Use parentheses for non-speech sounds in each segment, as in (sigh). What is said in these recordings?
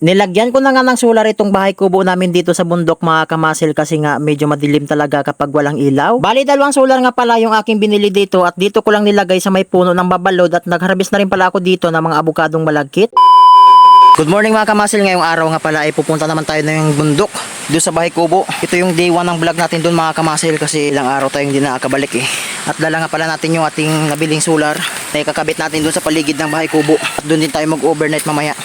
Nilagyan ko na nga ng solar itong bahay kubo namin dito sa bundok mga kamasil kasi nga medyo madilim talaga kapag walang ilaw. Bali dalawang solar nga pala yung aking binili dito at dito ko lang nilagay sa may puno ng babalod at nagharvest na rin pala ako dito ng mga abukadong malagkit. Good morning mga kamasil. Ngayong araw nga pala ay pupunta naman tayo na yung bundok doon sa bahay kubo. Ito yung day 1 ng vlog natin doon mga kamasil kasi ilang araw tayong hindi nakakabalik eh. At dala nga pala natin yung ating nabiling solar na ikakabit natin doon sa paligid ng bahay kubo. At doon din tayo mag-overnight mamaya.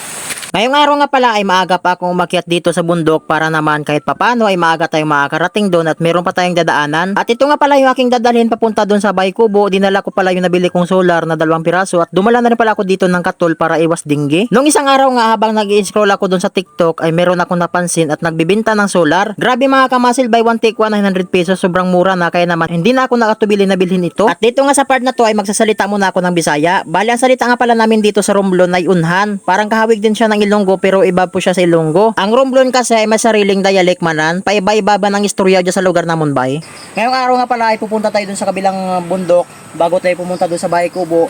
Ngayong araw nga pala ay maaga pa akong umakyat dito sa bundok para naman kahit papano ay maaga tayong makakarating doon at meron pa tayong dadaanan. At ito nga pala yung aking dadalhin papunta doon sa Bay Kubo. Dinala ko pala yung nabili kong solar na dalawang piraso at dumala na rin pala ako dito ng katol para iwas dinggi. Nung isang araw nga habang nag scroll ako doon sa TikTok ay meron akong napansin at nagbibinta ng solar. Grabe mga kamasil buy one take one 900 pesos sobrang mura na kaya naman hindi na ako nakatubili na bilhin ito. At dito nga sa part na to ay magsasalita muna ako ng Bisaya. Bali ang salita nga pala namin dito sa Romblon ay unhan. Parang kahawig din siya ng Ilonggo pero iba po siya sa Ilonggo. Ang Romblon kasi ay may sariling dialect manan. Paiba-iba ba ng istorya dyan sa lugar na Munbay. Ngayong araw nga pala ay pupunta tayo dun sa kabilang uh, bundok bago tayo pumunta dun sa Bahay Kubo.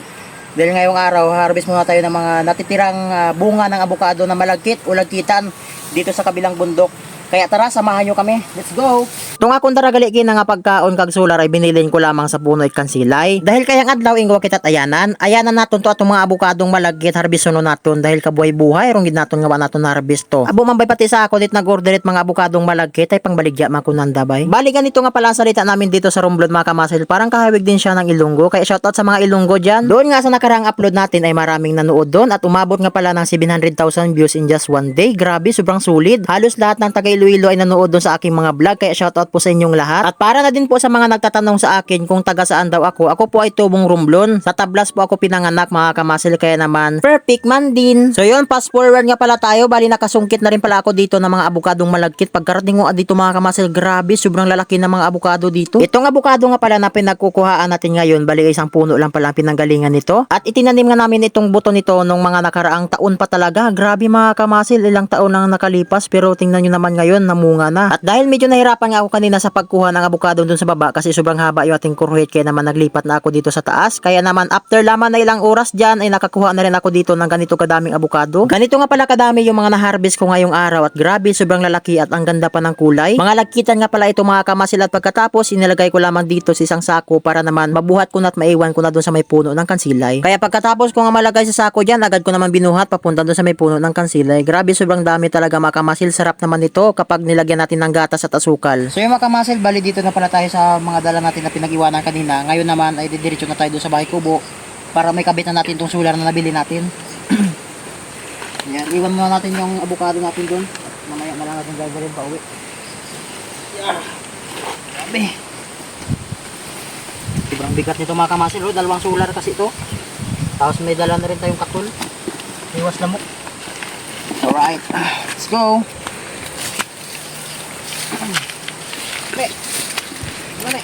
Dahil ngayong araw, harvest muna tayo ng mga natitirang uh, bunga ng abukado na malagkit o lagkitan dito sa kabilang bundok. Kaya tara, samahan nyo kami. Let's go! Tung akong daragali na nga pagkaon kag solar ay binilin ko lamang sa puno kansilay. Dahil kayang adlaw ingwa kitat ayanan, ayanan naton to atong mga abukadong malagkit harbisono naton dahil kabuhay-buhay rong gid naton nga wa naton harvest to. Abo man bay pati sa ako dit nag-order mga abukadong malagkit ay pangbaligya man kunanda bay. Bali ganito nga pala salita namin dito sa Romblon mga kamasil, parang kahawig din siya ng Ilonggo. Kaya shoutout sa mga Ilonggo diyan. Doon nga sa nakarang upload natin ay maraming nanood doon at umabot nga pala ng 700,000 views in just one day. Grabe, sobrang sulit. Halos lahat ng taga Iloilo ay nanood doon sa aking mga vlog kaya shoutout po sa inyong lahat. At para na din po sa mga nagtatanong sa akin kung taga saan daw ako, ako po ay tubong Romblon. Sa Tablas po ako pinanganak mga kamasil kaya naman perfect man din. So yun, fast forward nga pala tayo. Bali nakasungkit na rin pala ako dito ng mga abukadong malagkit. Pagkarating ko dito mga kamasil, grabe, sobrang lalaki ng mga abukado dito. Itong abukado nga pala na pinagkukuhaan natin ngayon, bali isang puno lang pala ang pinanggalingan nito. At itinanim nga namin itong buto nito nung mga nakaraang taon pa talaga. Grabe mga kamasil, ilang taon nang nakalipas pero tingnan nyo naman ngayon, namunga na. At dahil medyo nahirapan nga ako kanina sa pagkuha ng abukado dun sa baba kasi sobrang haba yung ating kurhit kaya naman naglipat na ako dito sa taas. Kaya naman after laman na ilang oras dyan ay nakakuha na rin ako dito ng ganito kadaming abukado. Ganito nga pala kadami yung mga na-harvest ko ngayong araw at grabe sobrang lalaki at ang ganda pa ng kulay. Mga lagkitan nga pala ito mga kamasil at pagkatapos inilagay ko lamang dito sa isang sako para naman mabuhat ko na at maiwan ko na dun sa may puno ng kansilay. Kaya pagkatapos ko nga malagay sa sako dyan agad ko naman binuhat papunta dun sa may puno ng kansilay. Grabe sobrang dami talaga mga kamasil. Sarap naman ito kapag nilagyan natin ng gatas at asukal. So yung mga kamasil, bali dito na pala tayo sa mga dala natin na pinag-iwanan kanina. Ngayon naman ay didiretso na tayo doon sa bahay kubo para may kabit na natin tong solar na nabili natin. (clears throat) Yan, iwan muna natin yung avocado natin doon. Mamaya na lang natin gagawin pa uwi. Yeah. Grabe. Sobrang bigat nito mga kamasil. Oh. Dalawang solar kasi ito. Tapos may dala na rin tayong katul. Iwas lamok. Alright. (clears throat) Let's go. Pre. Mane.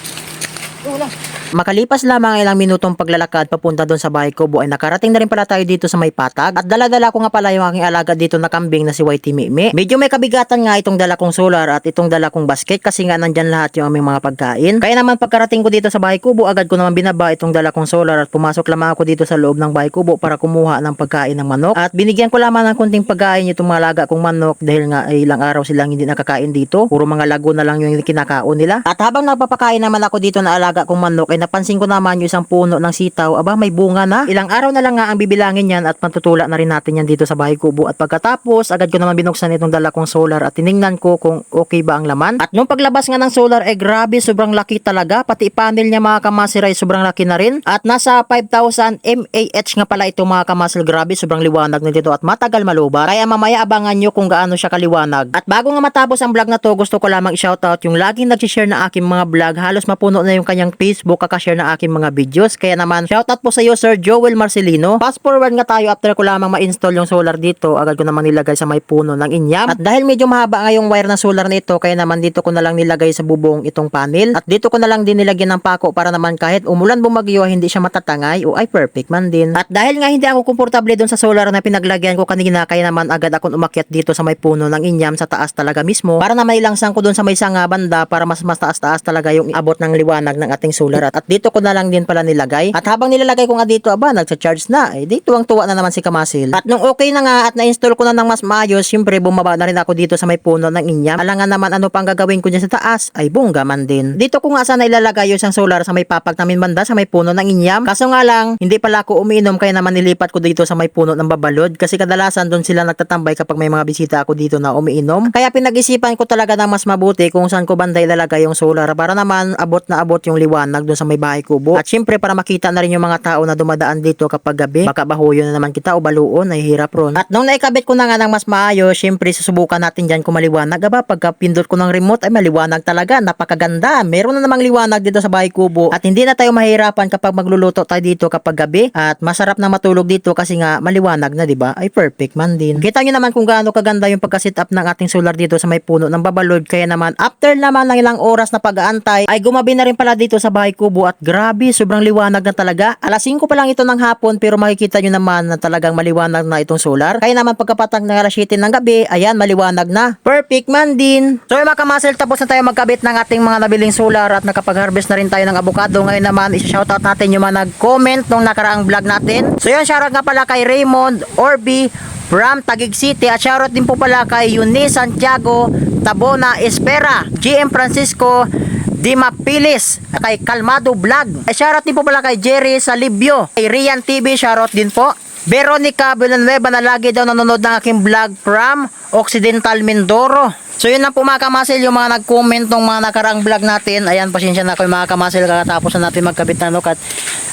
Ulang. Makalipas lamang ilang minutong paglalakad papunta doon sa bahay ko, ay nakarating na rin pala tayo dito sa may patag. At dala-dala ko nga pala yung aking alaga dito na kambing na si Whitey Mimi. Medyo may kabigatan nga itong dala kong solar at itong dala kong basket kasi nga nandyan lahat yung aming mga pagkain. Kaya naman pagkarating ko dito sa bahay kubo, agad ko naman binaba itong dala kong solar at pumasok lamang ako dito sa loob ng bahay kubo para kumuha ng pagkain ng manok. At binigyan ko lamang ng kunting pagkain itong mga alaga kong manok dahil nga ay ilang araw silang hindi nakakain dito. Puro mga lago na lang yung kinakaon nila. At habang nagpapakain naman ako dito na alaga kong manok ay napansin ko naman yung isang puno ng sitaw. Aba, may bunga na. Ilang araw na lang nga ang bibilangin yan at matutula na rin natin yan dito sa bahay kubo. At pagkatapos, agad ko naman binuksan itong dala kong solar at tiningnan ko kung okay ba ang laman. At nung paglabas nga ng solar, eh grabe, sobrang laki talaga. Pati panel niya mga kamasir ay sobrang laki na rin. At nasa 5,000 mAh nga pala ito mga kamasir. Grabe, sobrang liwanag nito at matagal malubar. Kaya mamaya abangan nyo kung gaano siya kaliwanag. At bago nga matapos ang vlog na to, gusto ko lamang i-shoutout yung laging nag-share na aking mga vlog. Halos mapuno na yung kanyang Facebook kakashare na aking mga videos. Kaya naman, shoutout po sa iyo Sir Joel Marcelino. Fast forward nga tayo after ko lamang ma-install yung solar dito. Agad ko naman nilagay sa may puno ng inyam. At dahil medyo mahaba nga yung wire ng solar nito, kaya naman dito ko na lang nilagay sa bubong itong panel. At dito ko na lang din nilagyan ng pako para naman kahit umulan bumagyo, hindi siya matatangay o ay perfect man din. At dahil nga hindi ako komportable dun sa solar na pinaglagyan ko kanina, kaya naman agad akong umakyat dito sa may puno ng inyam sa taas talaga mismo para na may ilangsang ko dun sa may sanga banda para mas mas taas-taas talaga yung abot ng liwanag ng ating solar at dito ko na lang din pala nilagay. At habang nilalagay ko nga dito, aba, nagsa-charge na. Eh, dito ang tuwa na naman si Kamasil. At nung okay na nga at na-install ko na ng mas maayos, syempre bumaba na rin ako dito sa may puno ng inyam. Alangan naman ano pang gagawin ko dyan sa taas, ay bongga man din. Dito ko nga sana ilalagay yung isang solar sa may papag namin banda sa may puno ng inyam. Kaso nga lang, hindi pala ako umiinom kaya naman nilipat ko dito sa may puno ng babalod kasi kadalasan doon sila nagtatambay kapag may mga bisita ako dito na umiinom. Kaya pinag-isipan ko talaga na mas mabuti kung saan ko banda ilalagay yung solar para naman abot na abot yung liwanag doon sa may bahay kubo. At syempre para makita na rin yung mga tao na dumadaan dito kapag gabi. Baka bahuyo na naman kita o baluon, nahihirap ron. At nung naikabit ko na nga ng mas maayos, syempre susubukan natin dyan kung maliwanag. Aba, pagka pindot ko ng remote ay maliwanag talaga, napakaganda. Meron na namang liwanag dito sa bahay kubo at hindi na tayo mahirapan kapag magluluto tayo dito kapag gabi at masarap na matulog dito kasi nga maliwanag na, 'di ba? Ay perfect man din. Kita nyo naman kung gaano kaganda yung pagka-set up ng ating solar dito sa may puno ng babalod kaya naman after naman ng ilang oras na pag-aantay ay gumabi na rin pala dito sa bahay kubo at grabe, sobrang liwanag na talaga. Alas 5 pa lang ito ng hapon pero makikita nyo naman na talagang maliwanag na itong solar. Kaya naman pagkapatak ng alas 7 ng gabi, ayan maliwanag na. Perfect man din. So yung mga kamasel, tapos na tayo magkabit ng ating mga nabiling solar at nakapag-harvest na rin tayo ng avocado. Ngayon naman, isa-shoutout natin yung mga nag-comment nung nakaraang vlog natin. So yun, shoutout nga pala kay Raymond Orby from Taguig City at shoutout din po pala kay Eunice Santiago Tabona Espera, GM Francisco Dima Pilis, kay Kalmado Vlog. Ay shoutout din po pala kay Jerry Salibio, kay Rian TV, shoutout din po. Veronica Villanueva na lagi daw nanonood ng aking vlog from Occidental Mindoro. So yun lang po mga kamasil, yung mga nag-comment ng mga nakaraang vlog natin. Ayan, pasensya na kayo mga kamasil, kakatapos na natin magkabit na look at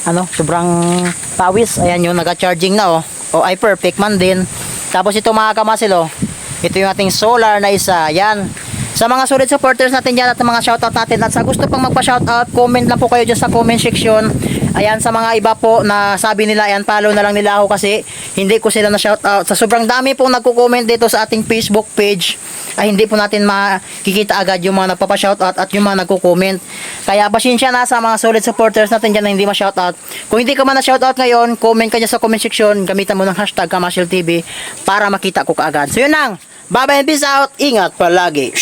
ano, sobrang pawis. Ayan yun, nag-charging na oh. Oh, ay perfect man din. Tapos ito mga kamasil oh, ito yung ating solar na isa. Ayan. Sa mga solid supporters natin dyan at mga shoutout natin at sa gusto pang magpa-shoutout, comment lang po kayo dyan sa comment section. Ayan, sa mga iba po na sabi nila, ayan, follow na lang nila ako kasi hindi ko sila na shoutout. Sa sobrang dami pong nagko-comment dito sa ating Facebook page, ay hindi po natin makikita agad yung mga nagpapa-shoutout at yung mga nagko-comment. Kaya pasensya na sa mga solid supporters natin dyan na hindi ma-shoutout. Kung hindi ka man na-shoutout ngayon, comment ka dyan sa comment section, gamitan mo ng hashtag Kamashil TV para makita ko kaagad. So yun lang. Bye-bye and peace out. Ingat palagi.